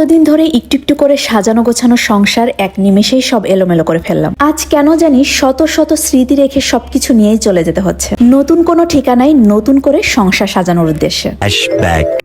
এতদিন ধরে একটু একটু করে সাজানো গোছানো সংসার এক নিমেষেই সব এলোমেলো করে ফেললাম। আজ কেন জানি শত শত স্মৃতি রেখে সবকিছু নিয়েই চলে যেতে হচ্ছে। নতুন কোনো ঠিকানায় নতুন করে সংসার সাজানোর উদ্দেশ্যে।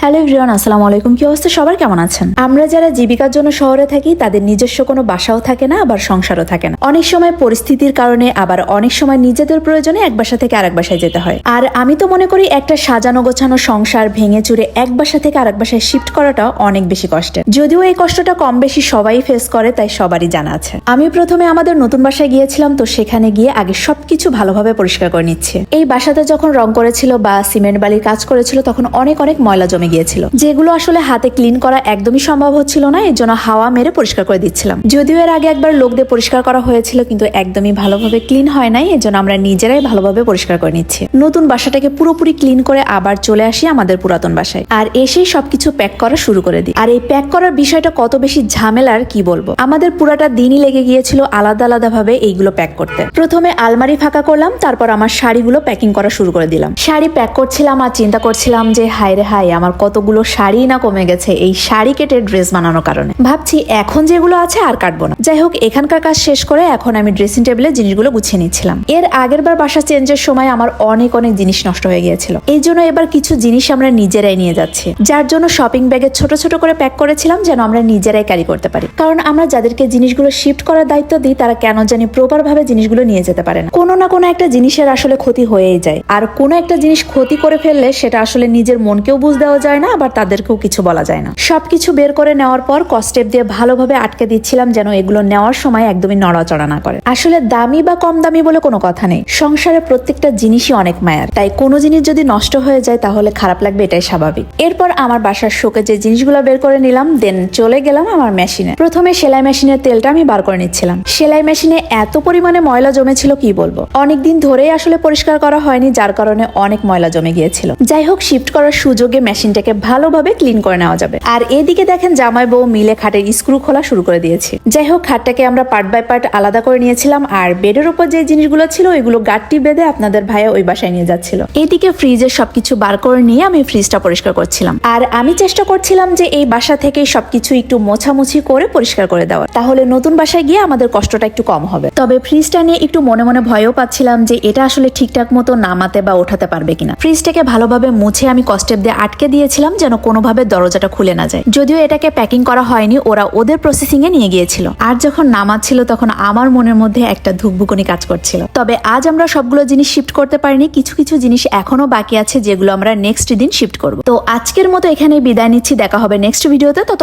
হ্যালো এভরিওয়ান আসসালামু আলাইকুম। কি অবস্থা? সবার কেমন আছেন? আমরা যারা জীবিকার জন্য শহরে থাকি তাদের নিজস্ব কোনো বাসাও থাকে না আবার সংসারও থাকে না। অনেক সময় পরিস্থিতির কারণে আবার অনেক সময় নিজেদের প্রয়োজনে এক বাসা থেকে আরেক বাসায় যেতে হয়। আর আমি তো মনে করি একটা সাজানো গোছানো সংসার ভেঙে চুরে এক বাসা থেকে আরেক বাসায় শিফট করাটা অনেক বেশি কষ্টের। যদিও এই কষ্টটা কম বেশি সবাই ফেস করে, তাই সবারই জানা আছে। আমি প্রথমে আমাদের নতুন বাসায় গিয়েছিলাম, তো সেখানে গিয়ে আগে সবকিছু ভালোভাবে পরিষ্কার করে নিচ্ছে। এই বাসাতে যখন রং করেছিল বা সিমেন্ট বালির কাজ করেছিল, তখন অনেক অনেক ময়লা জমে গিয়েছিল। যেগুলো আসলে হাতে ক্লিন করা একদমই সম্ভব হচ্ছিল না, এর জন্য হাওয়া মেরে পরিষ্কার করে দিচ্ছিলাম। যদিও এর আগে একবার লোক দিয়ে পরিষ্কার করা হয়েছিল, কিন্তু একদমই ভালোভাবে ক্লিন হয় নাই, এর জন্য আমরা নিজেরাই ভালোভাবে পরিষ্কার করে নিচ্ছি। নতুন বাসাটাকে পুরোপুরি ক্লিন করে আবার চলে আসি আমাদের পুরাতন বাসায়। আর এসেই সবকিছু প্যাক করা শুরু করে দিই। আর এই প্যাক করার বিষয়টা কত বেশি ঝামেলার, কি বলব? আমাদের পুরাটা দিনই লেগে গিয়েছিল আলাদা আলাদা ভাবে এইগুলো প্যাক করতে। প্রথমে আলমারি ফাঁকা করলাম, তারপর আমার শাড়িগুলো প্যাকিং করা শুরু করে দিলাম। শাড়ি প্যাক করছিলাম আর চিন্তা করছিলাম যে, হায় রে হায়, আমার কতগুলো শাড়ি না কমে গেছে এই শাড়ি কেটে ড্রেস বানানোর কারণে। ভাবছি এখন যেগুলো আছে আর কাটবো না। যাই হোক, এখানকার কাজ শেষ করে এখন আমি ড্রেসিং টেবিলে জিনিসগুলো গুছিয়ে নিচ্ছিলাম। এর আগের বার বাসা চেঞ্জের সময় আমার অনেক অনেক জিনিস নষ্ট হয়ে গিয়েছিল। এই জন্য এবার কিছু জিনিস আমরা নিজেরাই নিয়ে যাচ্ছি। যার জন্য শপিং ব্যাগে ছোট ছোট করে প্যাক করেছিলাম যেন আমরা নিজেরাই ক্যারি করতে পারি। কারণ আমরা যাদেরকে জিনিসগুলো শিফট করার দায়িত্ব দিই, তারা কেন জানি প্রপার ভাবে জিনিসগুলো নিয়ে যেতে পারে না। কোনো না কোনো একটা জিনিসের আসলে ক্ষতি হয়েই যায়। আর কোনো একটা জিনিস ক্ষতি করে ফেললে সেটা আসলে নিজের মনকেও বুঝ দেওয়া যায় না, আবার তাদেরকেও কিছু বলা যায় না। সবকিছু বের করে নেওয়ার পর কস্টেপ দিয়ে ভালোভাবে আটকে দিচ্ছিলাম যেন এগুলো নেওয়ার সময় একদমই নড়াচড়া না করে। আসলে দামি বা কম দামি বলে কোনো কথা নেই। সংসারে প্রত্যেকটা জিনিসই অনেক মায়ার। তাই কোনো জিনিস যদি নষ্ট হয়ে যায় তাহলে খারাপ লাগবে, এটাই স্বাভাবিক। এরপর আমার বাসার শোকে যে জিনিসগুলো বের করে নিলাম দেন চলে গেলাম আমার মেশিনে। প্রথমে সেলাই মেশিনের তেলটা আমি বার করে নিচ্ছিলাম। সেলাই মেশিনে এত পরিমাণে ময়লা জমেছিল, কি বলব? অনেকদিন ধরেই আসলে পরিষ্কার করা হয়নি, যার কারণে অনেক ময়লা জমে গিয়েছিল। যাই হোক শিফট করার সুযোগে মেশিনটাকে ভালোভাবে ক্লিন করে নেওয়া যাবে। আর এদিকে দেখেন জামাই বউ মিলে খাটের স্ক্রু খোলা শুরু করে দিয়েছি। যাই হোক, খাটটাকে আমরা পার্ট বাই পার্ট আলাদা করে নিয়েছিলাম, আর বেডের উপর যে জিনিসগুলো ছিল, ওইগুলো গাঠটি বেঁধে আপনাদের ভাইয়া ওই বাসায় নিয়ে যাচ্ছিল। এদিকে ফ্রিজের সবকিছু বার করে নিয়ে আমি ফ্রিজটা পরিষ্কার করছিলাম। আর আমি চেষ্টা করছিলাম যে এই বাসা থেকে সবকিছু একটু মোছামুছি করে পরিষ্কার করে দেওয়া। তাহলে নতুন বাসায় গিয়ে আমাদের কষ্টটা একটু কম হবে। তবে ফ্রিজটা নিয়ে একটু মনে মনে ভয়ও পাচ্ছিলাম যে এটা আসলে ঠিকঠাক মতো নামাতে বা ওঠাতে পারবে কিনা। ফ্রিজটাকে ভালোভাবে মুছে আমি কস্টেপ দিয়ে আটকে দিয়েছিলাম যেন কোনোভাবে দরজাটা খুলে না যায়। যদিও এটাকে প্যাকিং করা হয়নি, ওরা ওদের প্রসেসিং এ নিয়ে গিয়েছিল। আর যখন নামাচ্ছিল তখন আমার মনের মধ্যে একটা ধুকভুকনি কাজ করছিল। তবে আজ আমরা সবগুলো জিনিস শিফট করতে পারিনি, কিছু কিছু জিনিস এখনও বাকি আছে যেগুলো আমরা নেক্সট দিন শিফট করব। তো আজকের মতো এখানে বিদায় নিচ্ছি, দেখা হবে নেক্সট ভিডিওতে